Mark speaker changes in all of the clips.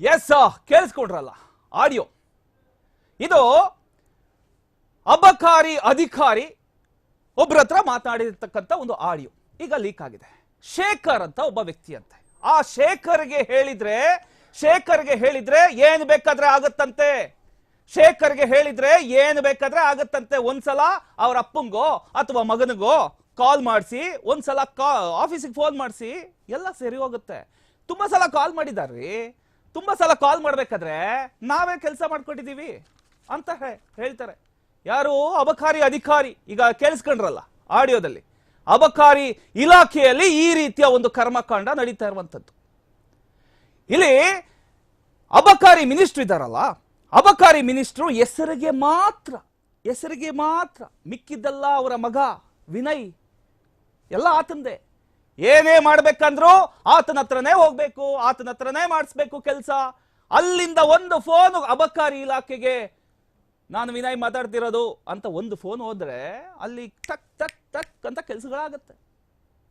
Speaker 1: S ಕೇಳಿಸ್ಕೊಂಡ್ರಲ್ಲ. Audio ಇದು ಅಬಕಾರಿ ಅಧಿಕಾರಿ ಒಬ್ಬರ ಹತ್ರ ಮಾತಾಡಿರ್ತಕ್ಕಂಥ ಒಂದು ಆಡಿಯೋ ಈಗ ಲೀಕ್ ಆಗಿದೆ. ಶೇಖರ್ ಅಂತ ಒಬ್ಬ ವ್ಯಕ್ತಿ ಅಂತೆ ಆ ಶೇಖರ್ಗೆ ಹೇಳಿದ್ರೆ ಶೇಖರ್ಗೆ ಹೇಳಿದ್ರೆ ಏನ್ ಬೇಕಾದ್ರೆ ಆಗತ್ತಂತೆ? ಶೇಖರ್ಗೆ ಹೇಳಿದ್ರೆ ಏನ್ ಬೇಕಾದ್ರೆ ಆಗತ್ತಂತೆ? ಒಂದ್ಸಲ ಅವ್ರ ಅಪ್ಪಂಗೋ ಅಥವಾ ಮಗನಿಗೋ ಕಾಲ್ ಮಾಡಿಸಿ, ಒಂದ್ಸಲ ಕಾ ಆಫೀಸಿಗೆ ಫೋನ್ ಮಾಡಿಸಿ, ಎಲ್ಲ ಸರಿ ಹೋಗುತ್ತೆ. ತುಂಬಾ ಸಲ ಕಾಲ್ ಮಾಡಿದಾರ್ರಿ? ತುಂಬಾ ಸಲ ಕಾಲ್ ಮಾಡ್ಬೇಕಾದ್ರೆ ನಾವೇ ಕೆಲಸ ಮಾಡ್ಕೊಟ್ಟಿದ್ದೀವಿ ಅಂತ ಹೇಳ್ತಾರೆ. ಯಾರು? ಅಬಕಾರಿ ಅಧಿಕಾರಿ. ಈಗ ಕೇಳಿಸ್ಕೊಂಡ್ರಲ್ಲ ಆಡಿಯೋದಲ್ಲಿ. ಅಬಕಾರಿ ಇಲಾಖೆಯಲ್ಲಿ ಈ ರೀತಿಯ ಒಂದು ಕರ್ಮಕಾಂಡ ನಡೀತಾ ಇರುವಂಥದ್ದು. ಇಲ್ಲಿ ಅಬಕಾರಿ ಮಿನಿಸ್ಟ್ರು ಇದ್ದಾರಲ್ಲ, ಅಬಕಾರಿ ಮಿನಿಸ್ಟ್ರು ಹೆಸರಿಗೆ ಮಾತ್ರ ಹೆಸರಿಗೆ ಮಾತ್ರ ಮಿಕ್ಕಿದ್ದಲ್ಲ ಅವರ ಮಗ ವಿನಯ್, ಎಲ್ಲ ಆತಂದೆ. ಏನೇ ಮಾಡ್ಬೇಕಂದ್ರು ಆತನ ಹತ್ರನೇ ಹೋಗ್ಬೇಕು, ಆತನ ಹತ್ರನೇ ಮಾಡಿಸ್ಬೇಕು ಕೆಲಸ. ಅಲ್ಲಿಂದ ಒಂದು ಫೋನ್ ಅಬಕಾರಿ ಇಲಾಖೆಗೆ, ನಾನು ವಿನಯ್ ಮಾತಾಡ್ತಿರೋದು ಅಂತ ಒಂದು ಫೋನ್ ಹೋದ್ರೆ ಅಲ್ಲಿ ಟಕ್ ಟಕ್ ಟಕ್ ಅಂತ ಕೆಲಸಗಳಾಗತ್ತೆ.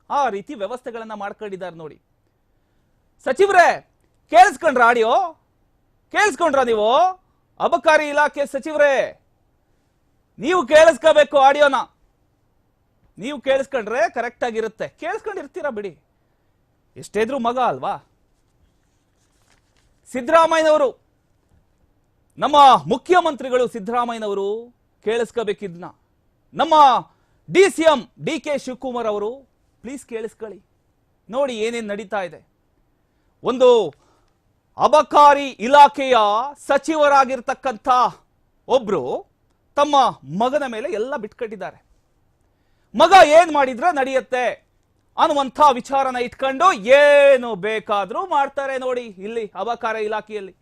Speaker 1: ಆ ರೀತಿ ವ್ಯವಸ್ಥೆಗಳನ್ನ ಮಾಡ್ಕೊಂಡಿದ್ದಾರೆ ನೋಡಿ. ಸಚಿವರೇ, ಕೇಳಿಸ್ಕೊಂಡ್ರ ಆಡಿಯೋ? ಕೇಳಿಸ್ಕೊಂಡ್ರ ನೀವು? ಅಬಕಾರಿ ಇಲಾಖೆ ಸಚಿವರೇ, ನೀವು ಕೇಳಿಸ್ಕೋಬೇಕು ಆಡಿಯೋನ. ನೀವು ಕೇಳಿಸ್ಕೊಂಡ್ರೆ ಕರೆಕ್ಟ್ ಆಗಿರುತ್ತೆ. ಕೇಳಿಸ್ಕೊಂಡಿರ್ತೀರಾ ಬಿಡಿ. ಎಷ್ಟೇ ಇದ್ರು ಮಗ ಅಲ್ವಾ? ಸಿದ್ದರಾಮಯ್ಯನವರು, ನಮ್ಮ ಮುಖ್ಯಮಂತ್ರಿಗಳು ಸಿದ್ದರಾಮಯ್ಯನವರು ಕೇಳಿಸ್ಕೋಬೇಕಿದ್ನ. ನಮ್ಮ D C M D K Shivakumar ಅವರು ಪ್ಲೀಸ್ ಕೇಳಿಸ್ಕೊಳ್ಳಿ. ನೋಡಿ ಏನೇನು ನಡೀತಾ ಇದೆ. ಒಂದು ಅಬಕಾರಿ ಇಲಾಖೆಯ ಸಚಿವರಾಗಿರ್ತಕ್ಕಂಥ ಒಬ್ರು ತಮ್ಮ ಮಗನ ಮೇಲೆ ಎಲ್ಲ ಬಿಟ್ಕಟ್ಟಿದ್ದಾರೆ. ಮಗ ಏನ್ ಮಾಡಿದ್ರೆ ನಡೆಯುತ್ತೆ ಅನ್ನುವಂಥ ವಿಚಾರನ ಇಟ್ಕೊಂಡು ಏನು ಬೇಕಾದ್ರೂ ಮಾಡ್ತಾರೆ ನೋಡಿ ಇಲ್ಲಿ ಅಬಕಾರ ಇಲಾಖೆಯಲ್ಲಿ.